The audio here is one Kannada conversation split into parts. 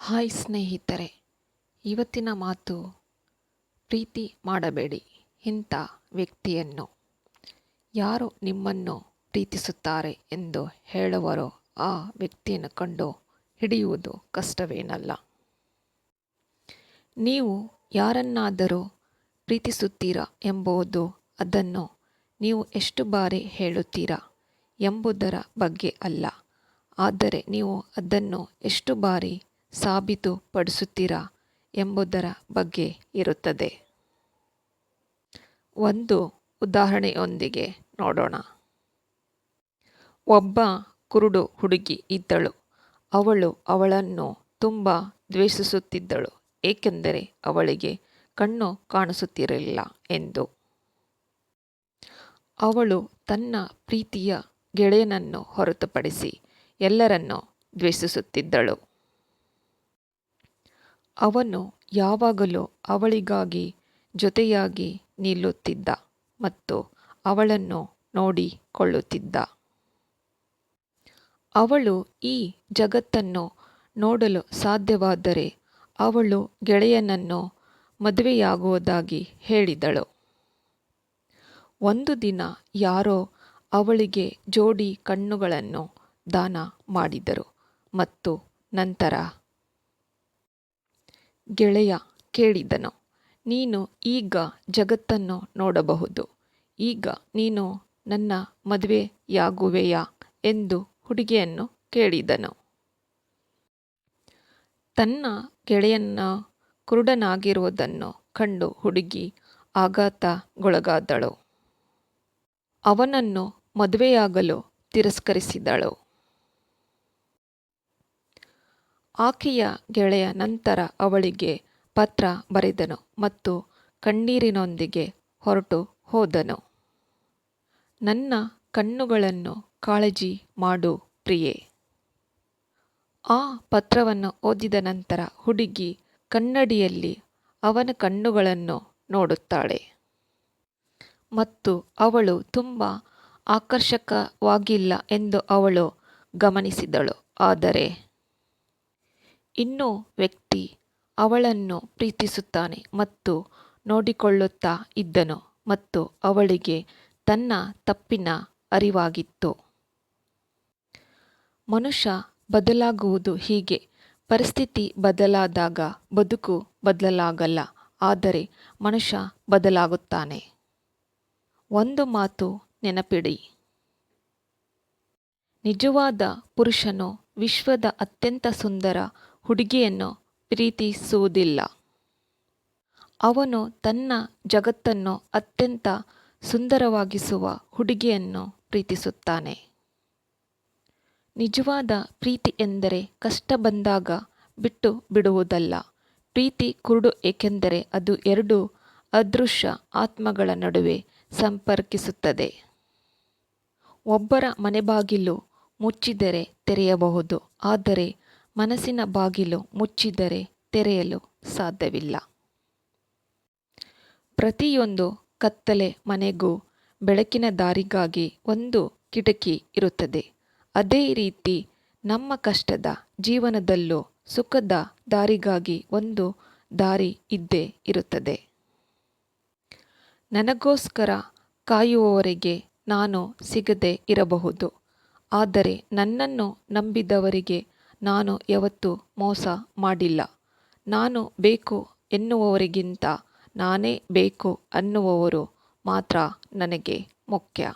ಹಾಯ್ ಸ್ನೇಹಿತರೆ, ಇವತ್ತಿನ ಮಾತು ಪ್ರೀತಿ ಮಾಡಬೇಡಿ ಇಂಥ ವ್ಯಕ್ತಿಯನ್ನು, ಯಾರು ನಿಮ್ಮನ್ನು ಪ್ರೀತಿಸುತ್ತಾರೆ ಎಂದು ಹೇಳುವರೋ ಆ ವ್ಯಕ್ತಿಯನ್ನು ಕಂಡು ಹಿಡಿಯುವುದು ಕಷ್ಟವೇನಲ್ಲ. ನೀವು ಯಾರನ್ನಾದರೂ ಪ್ರೀತಿಸುತ್ತೀರಾ ಎಂಬುದು, ಅದನ್ನು ನೀವು ಎಷ್ಟು ಬಾರಿ ಹೇಳುತ್ತೀರಾ ಎಂಬುದರ ಬಗ್ಗೆ ಅಲ್ಲ. ಆದರೆ ನೀವು ಅದನ್ನು ಎಷ್ಟು ಬಾರಿ ಸಾಬೀತುಪಡಿಸುತ್ತೀರಾ ಎಂಬುದರ ಬಗ್ಗೆ ಇರುತ್ತದೆ. ಒಂದು ಉದಾಹರಣೆಯೊಂದಿಗೆ ನೋಡೋಣ. ಒಬ್ಬ ಕುರುಡು ಹುಡುಗಿ ಇದ್ದಳು. ಅವಳು ಅವಳನ್ನು ತುಂಬ ದ್ವೇಷಿಸುತ್ತಿದ್ದಳು, ಏಕೆಂದರೆ ಅವಳಿಗೆ ಕಣ್ಣು ಕಾಣಿಸುತ್ತಿರಲಿಲ್ಲ ಎಂದು. ಅವಳು ತನ್ನ ಪ್ರೀತಿಯ ಗೆಳೆಯನನ್ನು ಹೊರತುಪಡಿಸಿ ಎಲ್ಲರನ್ನು ದ್ವೇಷಿಸುತ್ತಿದ್ದಳು. ಅವನು ಯಾವಾಗಲೂ ಅವಳಿಗಾಗಿ ಜೊತೆಯಾಗಿ ನಿಲ್ಲುತ್ತಿದ್ದ ಮತ್ತು ಅವಳನ್ನು ನೋಡಿಕೊಳ್ಳುತ್ತಿದ್ದ. ಅವಳು ಈ ಜಗತ್ತನ್ನು ನೋಡಲು ಸಾಧ್ಯವಾದರೆ ಅವಳು ಗೆಳೆಯನನ್ನು ಮದುವೆಯಾಗುವುದಾಗಿ ಹೇಳಿದಳು. ಒಂದು ದಿನ ಯಾರೋ ಅವಳಿಗೆ ಜೋಡಿ ಕಣ್ಣುಗಳನ್ನು ದಾನ ಮಾಡಿದರು ಮತ್ತು ನಂತರ ಗೆಳೆಯ ಕೇಳಿದನು, ನೀನು ಈಗ ಜಗತ್ತನ್ನು ನೋಡಬಹುದು. ಈಗ ನೀನು ನನ್ನ ಮದುವೆಯಾಗುವೆಯಾ ಎಂದು ಹುಡುಗಿಯನ್ನು ಕೇಳಿದನು. ತನ್ನ ಗೆಳೆಯನ ಕುರುಡನಾಗಿರುವುದನ್ನು ಕಂಡು ಹುಡುಗಿ ಆಘಾತಗೊಳಗಾದಳು. ಅವನನ್ನು ಮದುವೆಯಾಗಲು ತಿರಸ್ಕರಿಸಿದಳು. ಆಕೆಯ ಗೆಳೆಯ ನಂತರ ಅವಳಿಗೆ ಪತ್ರ ಬರೆದನು ಮತ್ತು ಕಣ್ಣೀರಿನೊಂದಿಗೆ ಹೊರಟು ಹೋದನು. ನನ್ನ ಕಣ್ಣುಗಳನ್ನು ಕಾಳಜಿ ಮಾಡು ಪ್ರಿಯೆ. ಆ ಪತ್ರವನ್ನು ಓದಿದ ನಂತರ ಹುಡುಗಿ ಕನ್ನಡಿಯಲ್ಲಿ ಅವನ ಕಣ್ಣುಗಳನ್ನು ನೋಡುತ್ತಾಳೆ. ಮತ್ತು ಅವಳು ತುಂಬ ಆಕರ್ಷಕವಾಗಿಲ್ಲ ಎಂದು ಅವಳು ಗಮನಿಸಿದಳು. ಆದರೆ ಇನ್ನೂ ವ್ಯಕ್ತಿ ಅವಳನ್ನು ಪ್ರೀತಿಸುತ್ತಾನೆ ಮತ್ತು ನೋಡಿಕೊಳ್ಳುತ್ತಾ ಇದ್ದನು ಮತ್ತು ಅವಳಿಗೆ ತನ್ನ ತಪ್ಪಿನ ಅರಿವಾಗಿತ್ತು. ಮನುಷ್ಯ ಬದಲಾಗುವುದು ಹೀಗೆ. ಪರಿಸ್ಥಿತಿ ಬದಲಾದಾಗ ಬದುಕು ಬದಲಾಗಲ್ಲ, ಆದರೆ ಮನುಷ್ಯ ಬದಲಾಗುತ್ತಾನೆ. ಒಂದು ಮಾತು ನೆನಪಿಡಿ. ನಿಜವಾದ ಪುರುಷನು ವಿಶ್ವದ ಅತ್ಯಂತ ಸುಂದರ ಹುಡುಗಿಯನ್ನು ಪ್ರೀತಿಸುವುದಿಲ್ಲ. ಅವನು ತನ್ನ ಜಗತ್ತನ್ನು ಅತ್ಯಂತ ಸುಂದರವಾಗಿಸುವ ಹುಡುಗಿಯನ್ನು ಪ್ರೀತಿಸುತ್ತಾನೆ. ನಿಜವಾದ ಪ್ರೀತಿ ಎಂದರೆ ಕಷ್ಟ ಬಂದಾಗ ಬಿಟ್ಟು ಬಿಡುವುದಲ್ಲ. ಪ್ರೀತಿ ಕುರುಡು ಏಕೆಂದರೆ ಅದು ಎರಡು ಅದೃಶ್ಯ ಆತ್ಮಗಳ ನಡುವೆ ಸಂಪರ್ಕಿಸುತ್ತದೆ. ಒಬ್ಬರ ಮನೆಬಾಗಿಲು ಮುಚ್ಚಿದರೆ ತೆರೆಯಬಹುದು, ಆದರೆ ಮನಸ್ಸಿನ ಬಾಗಿಲು ಮುಚ್ಚಿದರೆ ತೆರೆಯಲು ಸಾಧ್ಯವಿಲ್ಲ. ಪ್ರತಿಯೊಂದು ಕತ್ತಲೆ ಮನೆಗೂ ಬೆಳಕಿನ ದಾರಿಗಾಗಿ ಒಂದು ಕಿಟಕಿ ಇರುತ್ತದೆ. ಅದೇ ರೀತಿ ನಮ್ಮ ಕಷ್ಟದ ಜೀವನದಲ್ಲೂ ಸುಖದ ದಾರಿಗಾಗಿ ಒಂದು ದಾರಿ ಇದ್ದೇ ಇರುತ್ತದೆ. ನನಗೋಸ್ಕರ ಕಾಯುವವರಿಗೆ ನಾನು ಸಿಗದೆ ಇರಬಹುದು. ಆದರೆ ನನ್ನನ್ನು ನಂಬಿದವರಿಗೆ ನಾನು ಯಾವತ್ತೂ ಮೋಸ ಮಾಡಿಲ್ಲ. ನಾನು ಬೇಕು ಎನ್ನುವವರಿಗಿಂತ ನಾನೇ ಬೇಕು ಅನ್ನುವವರು ಮಾತ್ರ ನನಗೆ ಮುಖ್ಯ.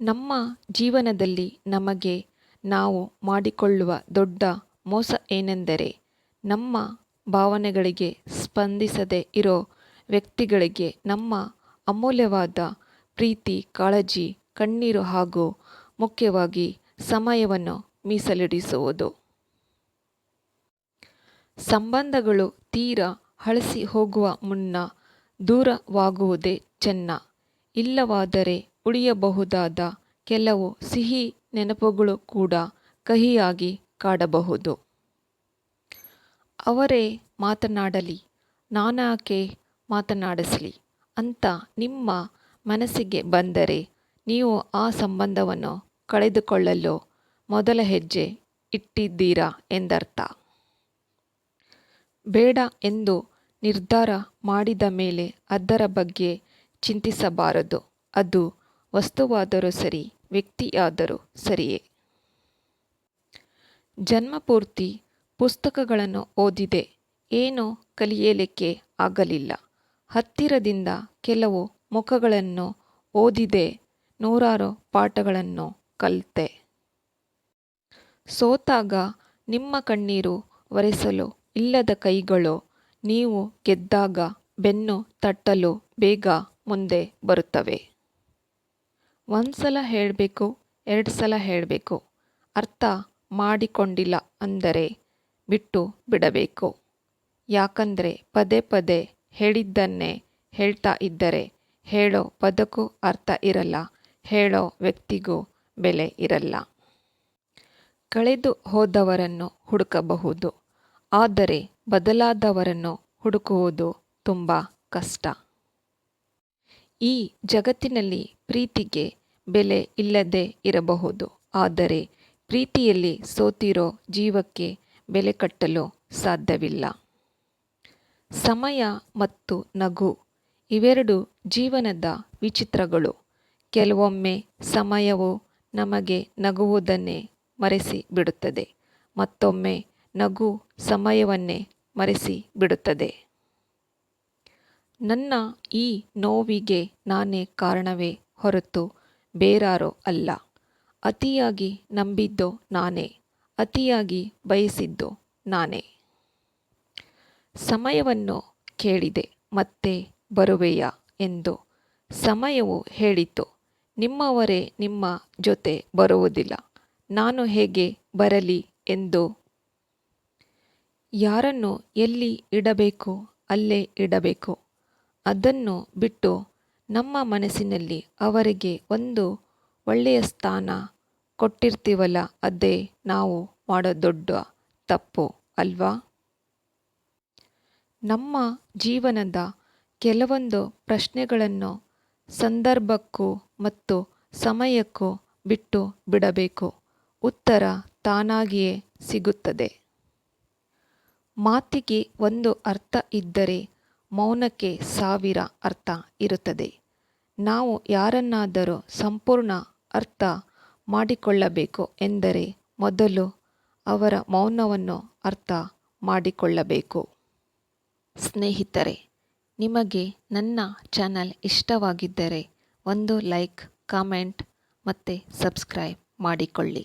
ನಮ್ಮ ಜೀವನದಲ್ಲಿ ನಮಗೆ ನಾವು ಮಾಡಿಕೊಳ್ಳುವ ದೊಡ್ಡ ಮೋಸ ಏನೆಂದರೆ ನಮ್ಮ ಭಾವನೆಗಳಿಗೆ ಸ್ಪಂದಿಸದೇ ಇರೋ ವ್ಯಕ್ತಿಗಳಿಗೆ ನಮ್ಮ ಅಮೂಲ್ಯವಾದ ಪ್ರೀತಿ, ಕಾಳಜಿ, ಕಣ್ಣೀರು ಹಾಗೂ ಮುಖ್ಯವಾಗಿ ಸಮಯವನ್ನು ಮೀಸಲಿಡಿಸುವುದು. ಸಂಬಂಧಗಳು ತೀರ ಹಳಸಿ ಹೋಗುವ ಮುನ್ನ ದೂರವಾಗುವುದೇ ಚೆನ್ನ. ಇಲ್ಲವಾದರೆ ಉಳಿಯಬಹುದಾದ ಕೆಲವು ಸಿಹಿ ನೆನಪುಗಳು ಕೂಡ ಕಹಿಯಾಗಿ ಕಾಡಬಹುದು. ಅವರೇ ಮಾತನಾಡಲಿ, ನಾನಾಕೆ ಮಾತನಾಡಿಸಲಿ ಅಂತ ನಿಮ್ಮ ಮನಸ್ಸಿಗೆ ಬಂದರೆ ನೀವು ಆ ಸಂಬಂಧವನ್ನು ಕಳೆದುಕೊಳ್ಳಲು ಮೊದಲ ಹೆಜ್ಜೆ ಇಟ್ಟಿದ್ದೀರಾ ಎಂದರ್ಥ. ಬೇಡ ಎಂದು ನಿರ್ಧಾರ ಮಾಡಿದ ಮೇಲೆ ಅದರ ಬಗ್ಗೆ ಚಿಂತಿಸಬಾರದು. ಅದು ವಸ್ತುವಾದರೂ ಸರಿ, ವ್ಯಕ್ತಿಯಾದರೂ ಸರಿಯೇ. ಜನ್ಮಪೂರ್ತಿ ಪುಸ್ತಕಗಳನ್ನು ಓದಿದೆ. ಏನೂ ಕಲಿಯಲಿಕ್ಕೆ ಆಗಲಿಲ್ಲ. ಹತ್ತಿರದಿಂದ ಕೆಲವು ಮುಖಗಳನ್ನು ಓದಿದೆ. ನೂರಾರು ಪಾಠಗಳನ್ನು ಕಲಿತೆ. ಸೋತಾಗ ನಿಮ್ಮ ಕಣ್ಣೀರು ಒರೆಸಲು ಇಲ್ಲದ ಕೈಗಳು, ನೀವು ಗೆದ್ದಾಗ ಬೆನ್ನು ತಟ್ಟಲು ಬೇಗ ಮುಂದೆ ಬರುತ್ತವೆ. ಒಂದ್ಸಲ ಹೇಳಬೇಕು ಎರಡು ಸಲ ಹೇಳಬೇಕು. ಅರ್ಥ ಮಾಡಿಕೊಂಡಿಲ್ಲ ಅಂದರೆ ಬಿಟ್ಟು ಬಿಡಬೇಕು. ಯಾಕಂದರೆ ಪದೇ ಪದೇ ಹೇಳಿದ್ದನ್ನೇ ಹೇಳ್ತಾ ಇದ್ದರೆ ಹೇಳೋ ಪದಕ್ಕೂ ಅರ್ಥ ಇರಲ್ಲ, ಹೇಳೋ ವ್ಯಕ್ತಿಗೂ ಬೆಲೆ ಇರಲ್ಲ. ಕಳೆದು ಹೋದವರನ್ನು ಹುಡುಕಬಹುದು. ಆದರೆ ಬದಲಾದವರನ್ನು ಹುಡುಕುವುದು ತುಂಬ ಕಷ್ಟ. ಈ ಜಗತ್ತಿನಲ್ಲಿ ಪ್ರೀತಿಗೆ ಬೆಲೆ ಇಲ್ಲದೆ ಇರಬಹುದು. ಆದರೆ ಪ್ರೀತಿಯಲ್ಲಿ ಸೋತಿರೋ ಜೀವಕ್ಕೆ ಬೆಲೆ ಕಟ್ಟಲು ಸಾಧ್ಯವಿಲ್ಲ. ಸಮಯ ಮತ್ತು ನಗು ಇವೆರಡು ಜೀವನದ ವಿಚಿತ್ರಗಳು. ಕೆಲವೊಮ್ಮೆ ಸಮಯವು ನಮಗೆ ನಗುವುದನ್ನೇ ಮರೆಸಿ ಬಿಡುತ್ತದೆ. ಮತ್ತೊಮ್ಮೆ ನಗು ಸಮಯವನ್ನೇ ಮರೆಸಿ ಬಿಡುತ್ತದೆ. ನನ್ನ ಈ ನೋವಿಗೆ ನಾನೇ ಕಾರಣವೇ ಹೊರತು ಬೇರಾರೋ ಅಲ್ಲ. ಅತಿಯಾಗಿ ನಂಬಿದ್ದೋ ನಾನೇ, ಅತಿಯಾಗಿ ಬಯಸಿದ್ದೋ ನಾನೇ. ಸಮಯವನ್ನು ಕೇಳಿದೆ, ಮತ್ತೆ ಬರುವೆಯಾ ಎಂದು ಸಮಯವು ಹೇಳಿತು. ನಿಮ್ಮವರೇ ನಿಮ್ಮ ಜೊತೆ ಬರುವುದಿಲ್ಲ. ನಾನು ಹೇಗೆ ಬರಲಿ ಎಂದು? ಯಾರನ್ನು ಎಲ್ಲಿ ಇಡಬೇಕು ಅಲ್ಲೇ ಇಡಬೇಕು. ಅದನ್ನು ಬಿಟ್ಟು ನಮ್ಮ ಮನಸ್ಸಿನಲ್ಲಿ ಅವರಿಗೆ ಒಂದು ಒಳ್ಳೆಯ ಸ್ಥಾನ ಕೊಟ್ಟಿರ್ತೀವಲ್ಲ, ಅದೇ ನಾವು ಮಾಡೋ ದೊಡ್ಡ ತಪ್ಪು ಅಲ್ವಾ? ನಮ್ಮ ಜೀವನದ ಕೆಲವೊಂದು ಪ್ರಶ್ನೆಗಳನ್ನು ಸಂದರ್ಭಕ್ಕೂ ಮತ್ತು ಸಮಯಕ್ಕೂ ಬಿಟ್ಟು ಬಿಡಬೇಕು. ಉತ್ತರ ತಾನಾಗಿಯೇ ಸಿಗುತ್ತದೆ. ಮಾತಿಗೆ ಒಂದು ಅರ್ಥ ಇದ್ದರೆ ಮೌನಕ್ಕೆ ಸಾವಿರ ಅರ್ಥ ಇರುತ್ತದೆ. ನಾವು ಯಾರನ್ನಾದರೂ ಸಂಪೂರ್ಣ ಅರ್ಥ ಮಾಡಿಕೊಳ್ಳಬೇಕು ಎಂದರೆ ಮೊದಲು ಅವರ ಮೌನವನ್ನು ಅರ್ಥ ಮಾಡಿಕೊಳ್ಳಬೇಕು. ಸ್ನೇಹಿತರೆ, ನಿಮಗೆ ನನ್ನ ಚಾನಲ್ ಇಷ್ಟವಾಗಿದ್ದರೆ ಒಂದು ಲೈಕ್, ಕಾಮೆಂಟ್ ಮತ್ತು ಸಬ್ಸ್ಕ್ರೈಬ್ ಮಾಡಿಕೊಳ್ಳಿ.